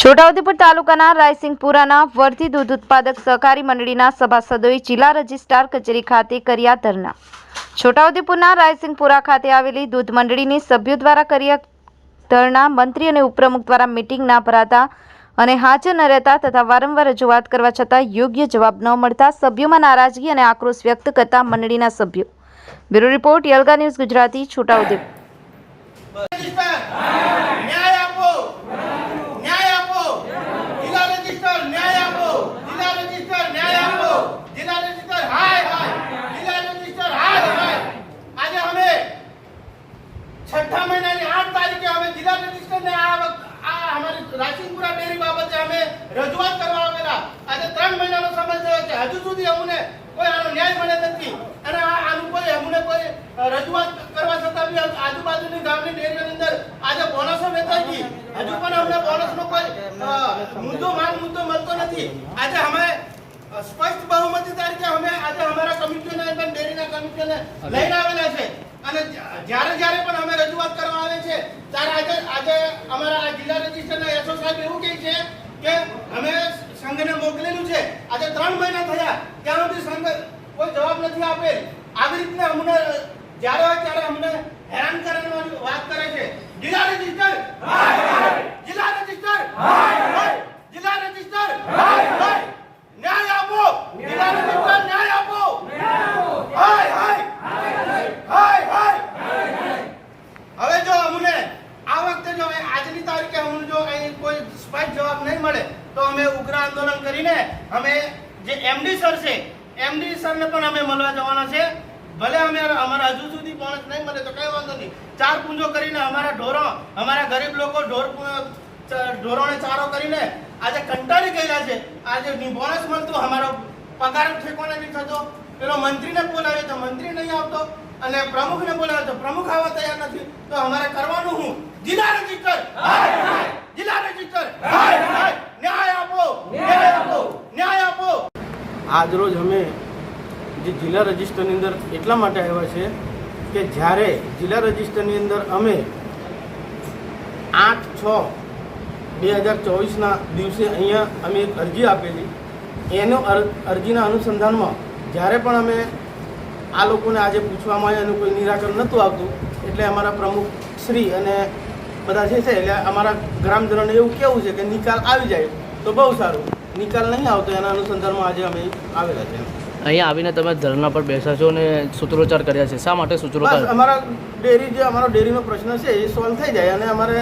છોટાઉદેપુર તાલુકાના રાયસિંગપુરાના વર્ધી દૂધ ઉત્પાદક સહકારી મંડળીના સભાસદોએ જિલ્લા રજિસ્ટ્રાર કચેરી ખાતે કર્યા ધરના છોટાઉદેપુરના રાયસિંગપુરા ખાતે આવેલી દૂધ મંડળીની સભ્યો દ્વારા કર્યા ધરના મંત્રી અને ઉપપ્રમુખ દ્વારા મિટિંગ ના ભરાતા અને હાજર ન રહેતા તથા વારંવાર રજૂઆત કરવા છતાં યોગ્ય જવાબ ન મળતા સભ્યોમાં નારાજગી અને આક્રોશ વ્યક્ત કરતા મંડળીના સભ્યો. Bureau report Yalga news Gujarati, Chhota Udepur register ન્યાય આપો ન્યાય આપો જિલ્લા રજિસ્ટર ન્યાય આપો જિલ્લા રજિસ્ટર ન્યાય આપો જિલ્લા રજિસ્ટર હાય હાય જિલ્લા રજિસ્ટર હાય હાય આજે અમે છઠ્ઠા મહિનાની આઠ તારીખે અમે જિલ્લા રજિસ્ટરને આ વખ- આ અમારી રાશિંગપુરા ડેરી બાબતે અમે રજૂઆત કરવા આવેલા આજે ત્રણ મહિનાનો સમય થયો છે હજુ સુધી અમને કોઈ આનો ન્યાય મળે નથી. અને આનું કોઈ અમને કોઈ રજૂઆત કરવા છતાં બી આજુબાજુની ગામની ડેરીની અંદર આજે બોનસો વેચાઈ ગઈ. હજુ પણ અમને બોનસનો કોઈ મુદ્દો માંગ મુદ્દો મળતો નથી. આજે અમે સ્પષ્ટ બહુમતી તરીકે અમે આજે અમારા કમિટીઓને અને ડેરીના કમિટીઓને લઈને આવેલા છે. અને જ્યારે જ્યારે પણ અમે રજૂઆત કરવા આવે છે, ત્યારે આજે આજે અમારા જિલ્લા રજિસ્ટરના એસઓ સાહેબ એવું કહે છે કે અમે સંઘને મોકલેલું છે. આજે ત્રણ મહિના થયા. ત્યાં સુધી કોઈ જવાબ નથી આપેલ. આવી રીતના અમને જ્યારે હોય ત્યારે અમને હેરાન કરવાની વાત કરે છે જિલ્લા રજિસ્ટર જિલ્લા રજિસ્ટર જિલ્લા રજિસ્ટર ન્યાય આપો જિલ્લા રજિસ્ટર ન્યાય આપો હાય હાય હાય હાય હવે જો અમને આ વખતે જો આજની તારીખે અમને જો અહીં કોઈ સ્પષ્ટ જવાબ નહીં મળે, તો અમે ઉગ્ર આંદોલન કરીને અમે જે એમડી સર છે એમડી સરને પણ અમે મળવા જવાના છે. ભલે અમે અમારા હજુ સુધી બોનસ નહીં મળે, તો કઈ વાંધો નહીં. ચાર પૂંજો કરીને અમારા ઢોરો, અમારા ગરીબ લોકો ઢોર ઢોરોને ચારો કરીને આજે કંટાળી ગયેલા છે. આજે બોનસ મળતું, અમારો પગાર ઠેકો નહીં થતો. પેલો મંત્રીને બોલાવે તો મંત્રી નહીં આવતો અને પ્રમુખને બોલાવે તો પ્રમુખ આવવા તૈયાર નથી. તો અમારે કરવાનું હું? જિલ્લા રજિસ્ટર જિલ્લા રજિસ્ટર ન્યાય આપો. ન્યાય આપો. ન્યાય આપો. આજરોજ અમે જે જિલ્લા રજિસ્ટરની અંદર એટલા માટે આવ્યા છે કે જ્યારે જિલ્લા રજિસ્ટરની અંદર અમે આઠ છ બે હજાર ચોવીસના દિવસે અહીંયા અમે એક અરજી આપેલી. એનો અર- અરજીના અનુસંધાનમાં જ્યારે પણ અમે આ લોકોને આજે પૂછવામાં આવ્યા એનું કોઈ નિરાકરણ નહોતું આવતું એટલે અમારા પ્રમુખ શ્રી અને બધા જે છે એટલે અમારા ગ્રામજનોને એવું કેવું છે કે નિકાલ આવી જાય તો બહુ સારું. નિકાલ નહીં આવતો એના અનુસંધાનમાં આજે અમે આવેલા છે અહીંયા આવીને તમે ધરણા પર બેસા છો અને સૂત્રોચ્ચાર કર્યા છે. શા માટે સૂત્રોચ્ચાર? અમારા ડેરી જે અમારો ડેરીનો પ્રશ્ન છે એ સોલ્વ થઈ જાય અને અમારે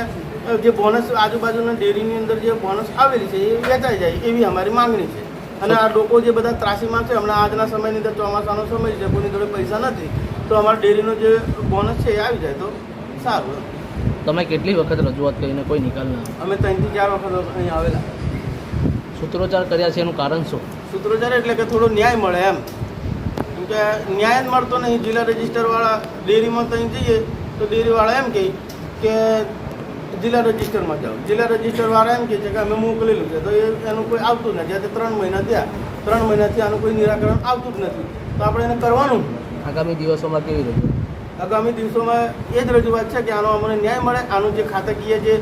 જે બોનસ આજુબાજુના ડેરીની અંદર જે બોનસ આવેલી છે એ વેચાઈ જાય એવી અમારી માંગણી છે. અને આ લોકો જે બધા ત્રાસીમાં છે હમણાં આજના સમયની અંદર ચોમાસાનો સમય છે કોઈની જોડે પૈસા નથી તો અમારા ડેરીનો જે બોનસ છે એ આવી જાય તો સારું તમે કેટલી વખત રજૂઆત કરીને કોઈ નિકાલ ના અમે ત્રણથી ચાર વખત અહીં આવેલા. સૂત્રોચ્ચાર કર્યા છે એનું કારણ શું? સૂત્રોચ્ચાર એટલે કે થોડો ન્યાય મળે એમ. કેમ કે ન્યાય જ મળતો નહીં. જિલ્લા રજિસ્ટરવાળા ડેરીમાં ત્યાં જઈએ તો ડેરીવાળા એમ કહે કે જિલ્લા રજિસ્ટરમાં જાઓ. જિલ્લા રજિસ્ટરવાળા એમ કહે છે કે અમે મોકલેલું છે. તો એ એનું કોઈ આવતું નથી. આજે ત્રણ મહિના થયા. ત્રણ મહિનાથી આનું કોઈ નિરાકરણ આવતું જ નથી. તો આપણે એને કરવાનું આગામી દિવસોમાં કેવી રજૂઆત આગામી દિવસોમાં એ જ રજૂઆત છે કે આનો અમને ન્યાય મળે. આનું જે ખાતાકીય જે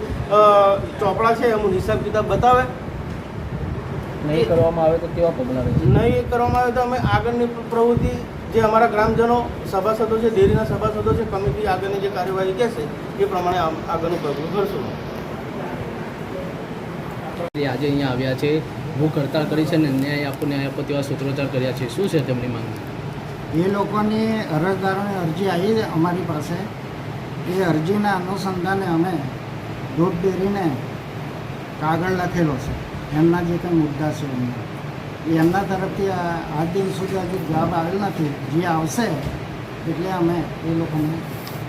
ચોપડા છે એનું હિસાબ કિતાબ બતાવે. નહીં કરવામાં આવે તો કેવા પગલાં નહીં કરવામાં આવે તો અમે આગળની પ્રવૃત્તિ જે અમારા ગ્રામજનો સભાસદો છે ડેરીના સભાસદો છે કમિટી આગળની જે કાર્યવાહી કહેશે એ પ્રમાણે આમ આગળનું પગલું કરશું. આજે અહીંયા આવ્યા છે ભૂખ હડતાળ કરી છે ને ન્યાય આપો ન્યાય આપો તેવા સૂત્રોચ્ચાર કર્યા છે. શું છે તેમની માંગ એ લોકોની અરજદારોની અરજી આવી અમારી પાસે. એ અરજીના અનુસંધાને અમે દૂધ ડેરીને કાગળ લખેલો છે. એમના જે કંઈ મુદ્દા છે એમના. એમના તરફથી આજ દિન સુધી હજુ જવાબ આવેલ નથી. જે આવશે એટલે અમે એ લોકોને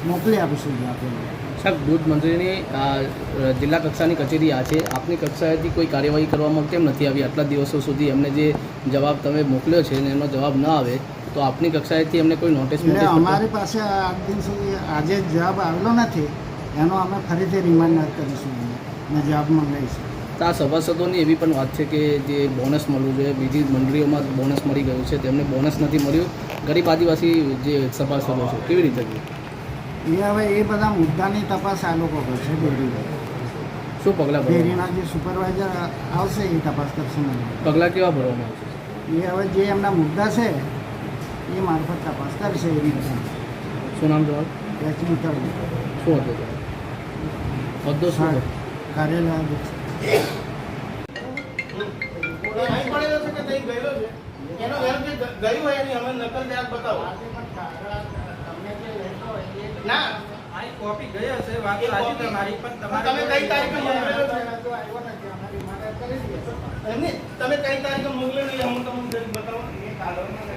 મોકલી આપીશું જવાબ સાહેબ, દૂધ મંત્રીની જિલ્લા કક્ષાની કચેરી આ છે. આપની કક્ષાએથી કોઈ કાર્યવાહી કરવામાં કેમ નથી આવી? આટલા દિવસો સુધી એમને જે જવાબ તમે મોકલ્યો છે અને એનો જવાબ ન આવે તો આપની કક્ષાએથી એમને કોઈ નોટિસ મળે અમારી પાસે આજ દિન સુધી આજે જવાબ આવેલો નથી એનો અમે ફરીથી રિમાન્ડ કરીશું અને જવાબ મંગાવીશું. તો આ સભાસદોની એવી પણ વાત છે કે જે બોનસ મળવું જોઈએ બીજી મંડળીઓમાં બોનસ મળી ગયું છે તેમને બોનસ નથી મળ્યું. ગરીબ આદિવાસી જે સભાસદો છે કેવી રીતે એ હવે એ બધા મુદ્દાની તપાસ આ લોકો કરશે ડેરીભાઈ શું પગલાં ડેરીના જે સુપરવાઇઝર આવશે એ તપાસ કરશે પગલાં કેવા ભરવામાં આવશે? એ હવે જે એમના મુદ્દા છે એ મારફત તપાસ કરશે એની શું નામ તમારું? પ્રાચીન તળવી શું હતું? હોદ્દો શું? કાર્યાલય તમે કઈ તારીખે મોકલેલી હું તમને બતાવું.